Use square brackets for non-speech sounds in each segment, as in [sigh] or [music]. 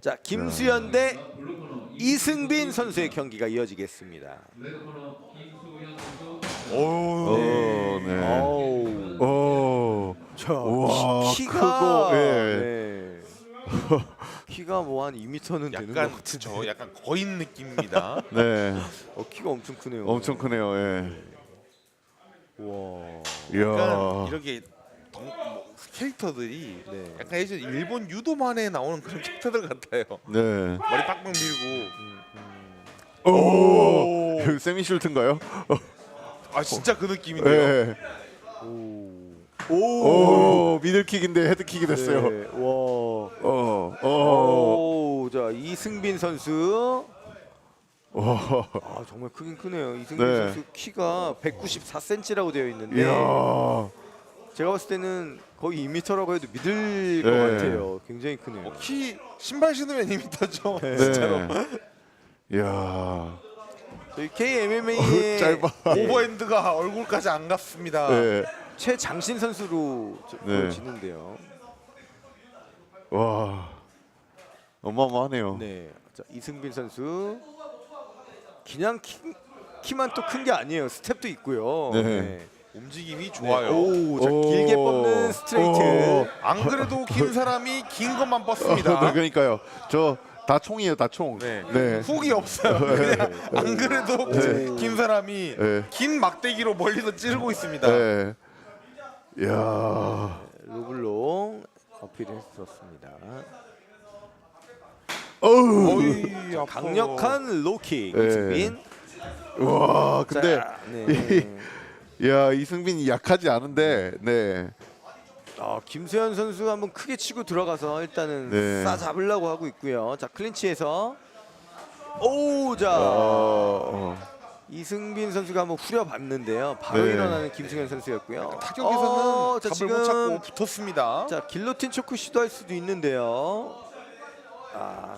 자 김수현 대 이승빈 선수의 경기가 이어지겠습니다. 오, 어, 네. 어우, 오. 자, 우와, 키, 가 크고, 예. 네. 키가 뭐 한 2m는 되는 것 약간 같은데. 저 약간 거인 느낌입니다. [laughs] 네. 어, 키가 엄청 크네요. 엄청 크네요. 예. 와. 약간. 이렇게 덩, 뭐, 캐릭터들이 네. 약간 예전 일본 유도만에 나오는 그런 [laughs] 캐릭터들 같아요. 네. 머리 빡빡 밀고. 오. 여기 [laughs] 세미 슐트인가요? 아 진짜 그 느낌인데요. 네. 오. 오, 미들킥인데 헤드킥이 됐어요. 네. 와. 어. 어. 오, 자 이승빈 선수. 와. 아 정말 크긴 크네요. 이승빈 네. 선수 키가 194cm라고 되어 있는데 이야. 제가 봤을 때는 거의 2m라고 해도 믿을 것 네. 같아요. 굉장히 크네요. 어, 키 신발 신으면 2m죠. 네. [laughs] 진짜로. 이야. 저희 KMMA의 짧아. 오버핸드가 얼굴까지 안 갔습니다. 네. 최장신 선수로 저- 네. 보여지는데요. 와. 어마어마하네요. 네, 자 이승빈 선수 그냥 키, 키만 또 큰 게 아니에요. 스텝도 있고요. 네. 움직임이 네. 좋아요. 오, 자 오. 길게 뻗는 스트레이트. 오. 안 그래도 긴 사람이 긴 것만 [laughs] 네, 뻗습니다. 그러니까요. 저 다 총이에요, 다 총. 네. 네. 훅이 없어요. 그냥 안 그래도 네. 긴 사람이 네. 긴 막대기로 멀리서 찌르고 있습니다. 네. 이야. 로블롱 어필했었습니다. 어우. 어이, 아파. 강력한 로킥 네. 이승빈. 와, 근데 자, 네. 야, 이승빈이 약하지 않은데. 네. 어, 김수현 선수 한번 크게 치고 들어가서 일단은 네. 싸 잡으려고 하고 있고요. 자 클린치에서 오, 자 어. 이승빈 선수가 한번 후려봤는데요. 바로 네. 일어나는 김승현 선수였고요. 타격에서는 어, 자, 답을 지금 못 붙었습니다. 자 길로틴 초크 시도할 수도 있는데요. 아,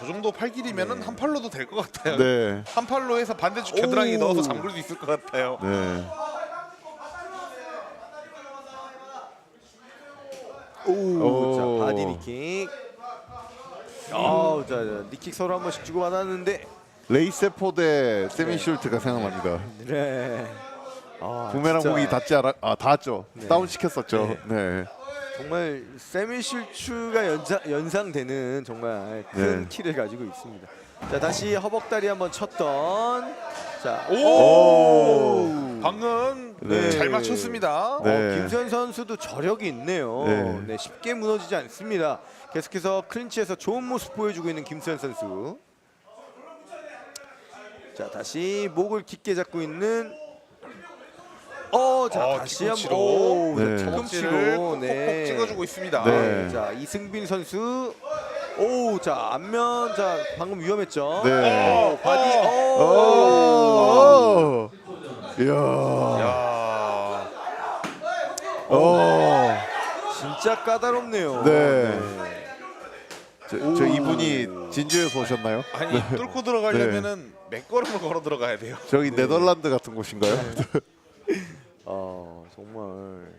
저 정도 팔길이면은 네. 한 팔로도 될 것 같아요. 네. 한 팔로 해서 반대쪽 오. 겨드랑이 넣어서 잠글 수 있을 것 같아요. 네. 오, 오. 자 바디 니킥. 아, 자, 자 니킥 서로 한 번씩 주고 받았는데, 레이세포 대 세미 슐트가 생각납니다. 네. 아, 부메랑 진짜 공이 닿지 않아 아 닿았죠. 네. 다운 시켰었죠. 네. 정말 세미 실추가 연상, 연상 되는 정말 큰 네. 키를 가지고 있습니다. 자 다시 허벅다리 한번 쳤던 자 오! 오! 방금 네. 잘 맞췄습니다. 네. 어, 김수현 선수도 저력이 있네요. 네. 네. 쉽게 무너지지 않습니다. 계속해서 클린치에서 좋은 모습 보여주고 있는 김수현 선수. 자 다시 목을 깊게 잡고 있는 어, 자 어, 다시 한번. 오, 네. 뒤꿈치로 콕콕콕 네. 찍어주고 있습니다. 네. 자 이승빈 선수 오 자 안면 자 방금 위험했죠 네. 오, 바디 오! 오, 오! 이야. 야. 오. 진짜 까다롭네요 네. 저, 저 이분이 진주에서 오셨나요? 아니 뚫고 들어가려면은 몇 걸음을 걸어 들어가야 돼요. 저기 네 덜란드 같은 곳인가요? 아 정말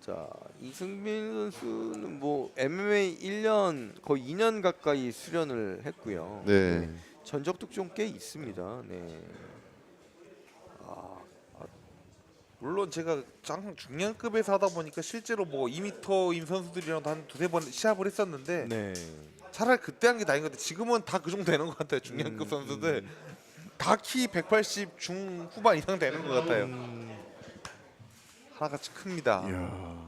자 이승빈 선수는 뭐 MMA 1년 거의 2년 가까이 수련을 했고요 네. 전적도 좀 꽤 있습니다 네 물론 제가 장 중량급에서 하다 보니까 실제로 뭐 2m인 선수들이랑도 한 두세 번 시합을 했었는데 네. 차라리 그때 한 게 다행인 것 같아요. 지금은 다 그 정도 되는 것 같아요. 중량급 음, 선수들 다 키 180 중후반 이상 되는 것 같아요. 음, 하나같이 큽니다. 이야.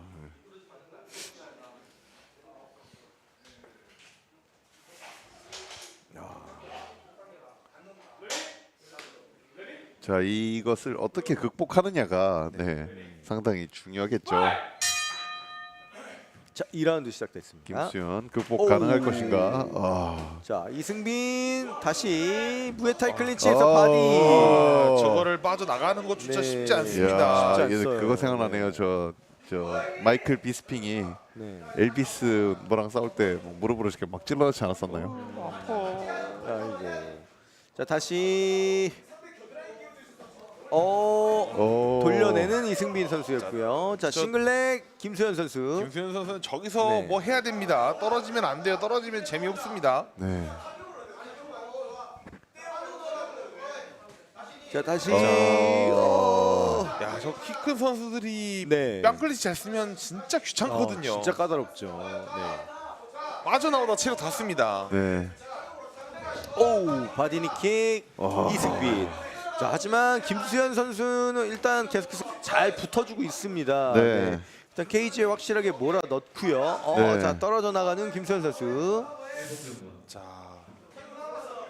자 이것을 어떻게 극복하느냐가 네, 상당히 중요하겠죠. 자 2라운드 시작됐습니다 김수현 극복 오. 가능할 것인가? 아, 자 이승빈 다시 무에타이 클린치에서 어. 바디 어. 저거를 빠져 나가는 것 조차 네. 쉽지 않습니다. 쉽지 않어요. 그거 생각나네요. 저, 저 마이클 비스핑이 네. 엘비스 뭐랑 싸울 때뭐 무릎으로 이렇게 막 찔러놓지 않았었나요? 아이고 자 다시 어 오. 돌려내는 이승빈 선수였고요. 자 저- 싱글렉 김수현 선수. 김수현 선수는 저기서 네. 뭐 해야 됩니다. 떨어지면 안 돼요. 떨어지면 재미없습니다. 네. 자 다시. 어. 어. 야, 저 키 큰 선수들이 네. 뺨클리치 잘 쓰면 진짜 귀찮거든요. 어, 진짜 까다롭죠. 네. 빠져나오다 체력 다 씁니다. 네. 오 바디니킥. 이승빈. 자 하지만 김수현 선수는 일단 계속해서 잘 붙어주고 있습니다. 네. 일단 케이지에 확실하게 몰아 넣고요. 어, 네. 자 떨어져 나가는 김수현 선수. 자,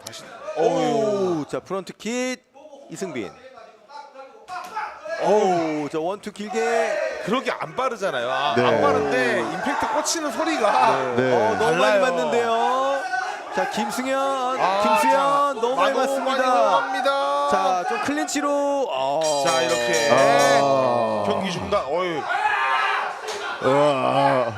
다시. 오, 자 프런트 킥 이승빈. 오, 자 원투 길게. 그러게 안 빠르잖아요. 아, 네. 안 빠른데 임팩트 꽂히는 소리가 네. 어, 너무 많이 달라요. 맞는데요. 자 김승현, 아, 김수현 자, 너무 많이 맞습니다. 넘어갑니다. 자, 좀 클린치로. 어. 자, 이렇게 아. 경기 중단. 어유. 우와.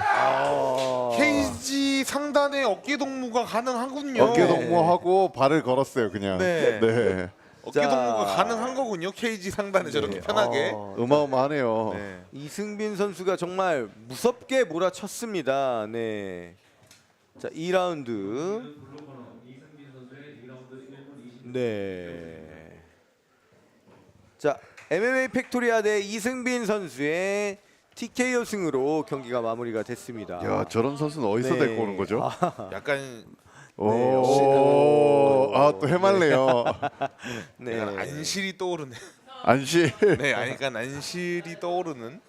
어. 케이지 상단에 어깨 동무가 가능하군요. 어깨 동무하고 발을 걸었어요, 그냥. 네. 네. 어깨 자. 동무가 가능한 거군요. 케이지 상단에 저렇게 네, 편하게. 어, 어마어마하네요. 네. 이승빈 선수가 정말 무섭게 몰아쳤습니다. 네. 자, 2라운드. 네. 자, MMA 팩토리아 대 이승빈 선수의 TKO 승으로 경기가 마무리가 됐습니다. 야, 저런 선수는 어디서 네. 데리고 오는 거죠? 아, 약간 오, 아, 또 해말래요. 네. 약간 안실이 떠오르네. 안시. 네, 아니 그러니까 안실이 떠오르는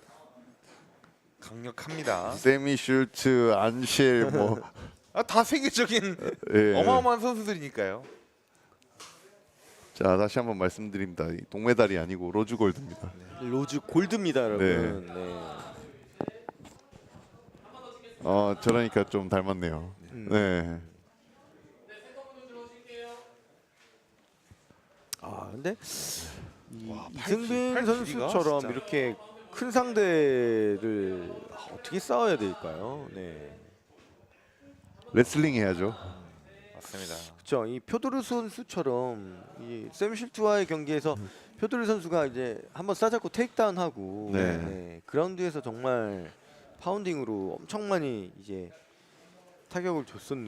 강력합니다. 세미 슐츠, 안실 뭐 아, 다 세계적인 예. 어마어마한 선수들이니까요. 자, 다시 한번 말씀드립니다. 이 동메달이 아니고 로즈 골드입니다. 로즈 골드입니다, 여러분. 네. 어, 저러니까 좀 닮았네요. 음. 네. 아, 근데 이 이승빈 팔- 팔 길이가 선수처럼 진짜. 이렇게 큰 상대를 아, 어떻게 싸워야 될까요? 네. 레슬링 해야죠. 맞습니다. 그렇죠. 이 표도르 선수처럼 이 샘 실트와의 경기에서 표도르 선수가 이제 한번 싸잡고 테이크다운하고 네. 네, 그라운드에서 정말 파운딩으로 엄청 많이 이제 타격을 줬었는데